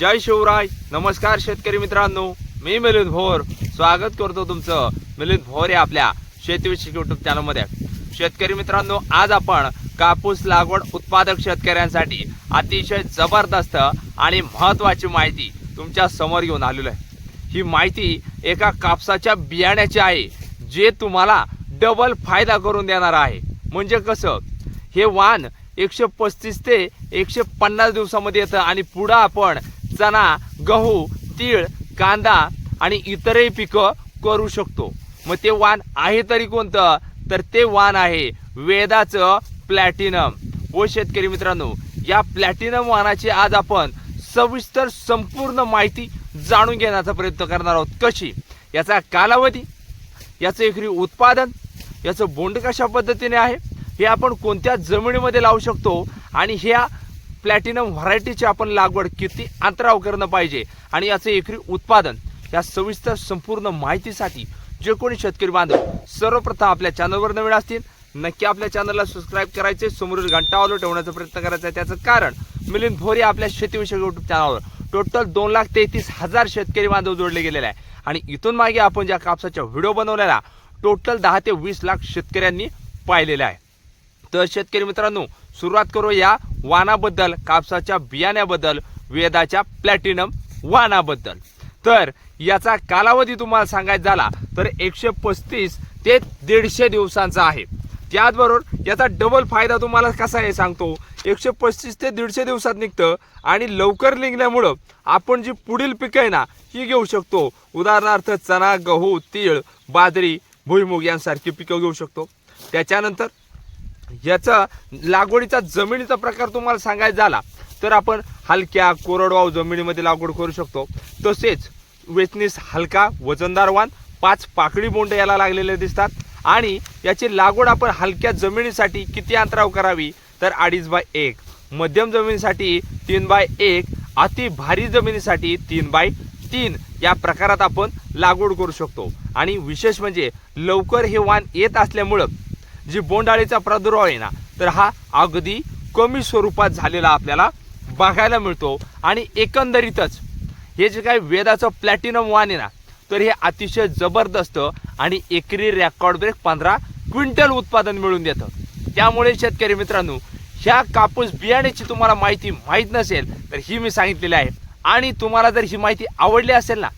जय शिवराय. नमस्कार शेतकरी मित्रांनो. मी मिलिंद भोर. स्वागत करतो तुमचं मिलिंद भोर या आपल्या शेतीविषयक युट्यूब चॅनलमध्ये शेतकरी मित्रांनो आज आपण कापूस लागवड उत्पादक शेतकऱ्यांसाठी अतिशय जबरदस्त आणि महत्त्वाची माहिती तुमच्यासमोर घेऊन आलेलो आहे. ही माहिती एका कापसाच्या बियाण्याची आहे जे तुम्हाला डबल फायदा करून देणार आहे. म्हणजे कसं? हे वाण एकशे पस्तीस ते एकशे पन्नास दिवसामध्ये येतं आणि पुढं आपण चणा गहू तीळ कांदा आणि इतरही पिकं करू शकतो. मग ते वाण आहे तरी कोणतं? तर ते वाण आहे वेदाचं प्लॅटिनम. व शेतकरी मित्रांनो या प्लॅटिनम वाणाची आज आपण सविस्तर संपूर्ण माहिती जाणून घेण्याचा प्रयत्न करणार आहोत. कशी? याचा कालावधी याचं एकरी उत्पादन याचं बोंड कशा पद्धतीने आहे? हे आपण कोणत्या जमिनीमध्ये लावू शकतो? आणि ह्या प्लॅटिनम व्हरायटीची आपण लागवड किती अंतराव करणं पाहिजे आणि याचं एकरी उत्पादन या सविस्तर संपूर्ण माहितीसाठी जे कोणी शेतकरी बांधव सर्वप्रथम आपल्या चॅनलवर नवीन असतील नक्की आपल्या चॅनलला सबस्क्राईब करायचे समोरील घंटावालो ठेवण्याचा प्रयत्न करायचा आहे. त्याचं कारण मिलिंद भोरे आपल्या शेतीविषयक युट्यूब चॅनलवर टोटल दोन लाख तेहतीस हजार शेतकरी बांधव जोडले गेलेले आहे. आणि इथून मागे आपण ज्या कापसाच्या व्हिडिओ बनवलेला टोटल दहा ते वीस लाख शेतकऱ्यांनी पाहिलेला आहे. तर शेतकरी मित्रांनो सुरुवात करू या वानाबद्दल कापसाच्या बियाण्याबद्दल वेदाच्या प्लॅटिनम वानाबद्दल तर याचा कालावधी तुम्हाला सांगायचा झाला तर एकशे पस्तीस ते दीडशे दिवसांचा आहे. त्याचबरोबर याचा डबल फायदा तुम्हाला कसा आहे सांगतो? एकशे पस्तीस ते दीडशे दिवसात निघतं आणि लवकर निघल्यामुळं आपण जी पुढील पिकं आहे ना ही घेऊ शकतो. उदाहरणार्थ चणा गहू तीळ बाजरी भुईमुग यांसारखी पिकं घेऊ शकतो. त्याच्यानंतर याचा लागवडीचा जमिनीचा प्रकार तुम्हाला सांगायचा झाला तर आपण हलक्या कोरडवाहू जमिनीमध्ये लागवड करू शकतो. तसेच वेचणीस हलका वजनदार वाण पाच पाकळी बोंड याला लागलेले दिसतात. आणि याची लागवड आपण हलक्या जमिनीसाठी किती अंतराव करावी? तर अडीच बाय एक. मध्यम जमिनीसाठी तीन बाय एक. अति भारी जमिनीसाठी तीन बाय तीन. या प्रकारात आपण लागवड करू शकतो. आणि विशेष म्हणजे लवकर हे वाण येत असल्यामुळं जी बोंडाळीचा प्रादुर्भाव आहे ना तर हा अगदी कमी स्वरूपात झालेला आपल्याला बघायला मिळतो. आणि एकंदरीतच हे जे काही वेदाचं प्लॅटिनम वान आहे ना तर हे अतिशय जबरदस्त आणि एकरी रेकॉर्ड ब्रेक पंधरा क्विंटल उत्पादन मिळून देतं. त्यामुळे शेतकरी मित्रांनो ह्या कापूस बियाण्याची तुम्हाला माहिती माहीत नसेल तर ही मी सांगितलेली आहे. आणि तुम्हाला जर ही माहिती आवडली असेल ना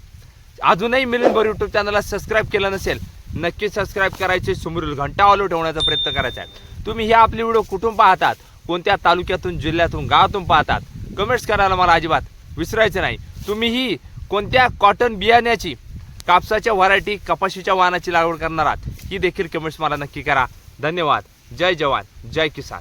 अजूनही मिलिंद भर यूट्यूब चॅनलला सबस्क्राईब केलं नसेल नक्की सबस्क्राईब करायचे समोरील घंटा ऑलो ठेवण्याचा प्रयत्न करायचा आहे. तुम्ही हे आपले व्हिडिओ कुठून पाहतात कोणत्या तालुक्यातून जिल्ह्यातून गावातून पाहतात कमेंट्स करायला मला अजिबात विसरायचं नाही. तुम्ही ही कोणत्या कॉटन बियाण्याची कापसाच्या व्हरायटी कपाशीच्या वाहनाची लागवड करणार आहात ही देखील कमेंट्स मला नक्की करा. धन्यवाद. जय जवान. जय किसान.